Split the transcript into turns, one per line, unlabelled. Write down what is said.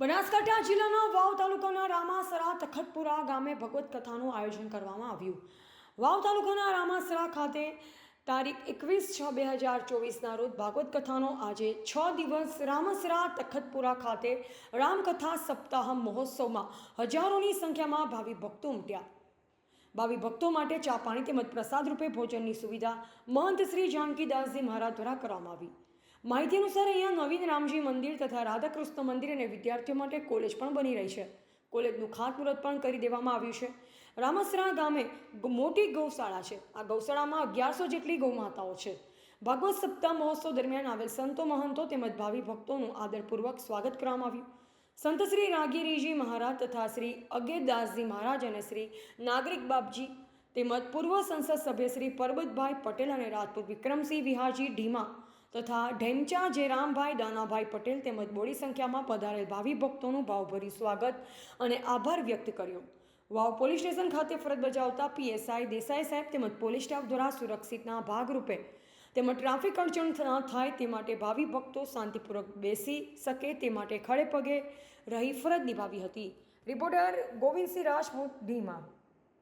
બનાસકાંઠા જિલ્લાના વાવ તાલુકાના રામાસરા તખતપુરા ગામે ભગવત કથાનું આયોજન કરવામાં આવ્યું. વાવ તાલુકાના રામાસરા ખાતે તારીખ એકવીસ છ બે હજાર ચોવીસના રોજ ભાગવત કથાનો આજે છ દિવસ રામસરા તખતપુરા ખાતે રામકથા સપ્તાહ મહોત્સવમાં હજારોની સંખ્યામાં ભાવિ ભક્તો ઉમટ્યા. ભાવિ ભક્તો માટે ચા પાણી તેમજ પ્રસાદ રૂપે ભોજનની સુવિધા મહંત શ્રી જાનકીદાસજી મહારાજ દ્વારા કરવામાં આવી. માહિતી અનુસાર અહીંયા નવીન રામજી મંદિર તથા રાધાકૃષ્ણ મંદિર અને વિદ્યાર્થીઓ માટે કોલેજ પણ બની રહી છે. કોલેજનું ખાતમુહૂર્ત પણ કરી દેવામાં આવ્યું છે. રામસરા ગામે મોટી ગૌશાળા છે. આ ગૌશાળામાં અગિયારસો જેટલી ગૌમાતાઓ છે. ભાગવત સપ્તાહ મહોત્સવ દરમિયાન આવેલ સંતો મહંતો તેમજ ભાવિ ભક્તોનું આદરપૂર્વક સ્વાગત કરવામાં આવ્યું. સંત શ્રી રાગીરીજી મહારાજ તથા શ્રી અગેદાસજી મહારાજ અને શ્રી નાગરિક બાપજી તેમજ પૂર્વ સંસદ સભ્ય શ્રી પરબતભાઈ પટેલ અને રાજપૂત વિક્રમસિંહ વિહારજી ઢીમા તથા ઢેમચા જેરામભાઈ દાનાભાઈ પટેલ તેમજ બોડી સંખ્યામાં પધારેલ ભાવિ ભક્તોનું ભાવભરી સ્વાગત અને આભાર વ્યક્ત કર્યો. વાવ પોલીસ સ્ટેશન ખાતે ફરજ બજાવતા પીએસઆઈ દેસાઈ સાહેબ તેમજ પોલીસ સ્ટાફ દ્વારા સુરક્ષિતના ભાગરૂપે તેમજ ટ્રાફિક અડચણ ન થાય તે માટે ભાવિ ભક્તો શાંતિપૂર્વક બેસી શકે તે માટે ખડે પગે રહી ફરજ નિભાવી હતી. રિપોર્ટર ગોવિંદસિંહ રાજપૂત, ધીમા.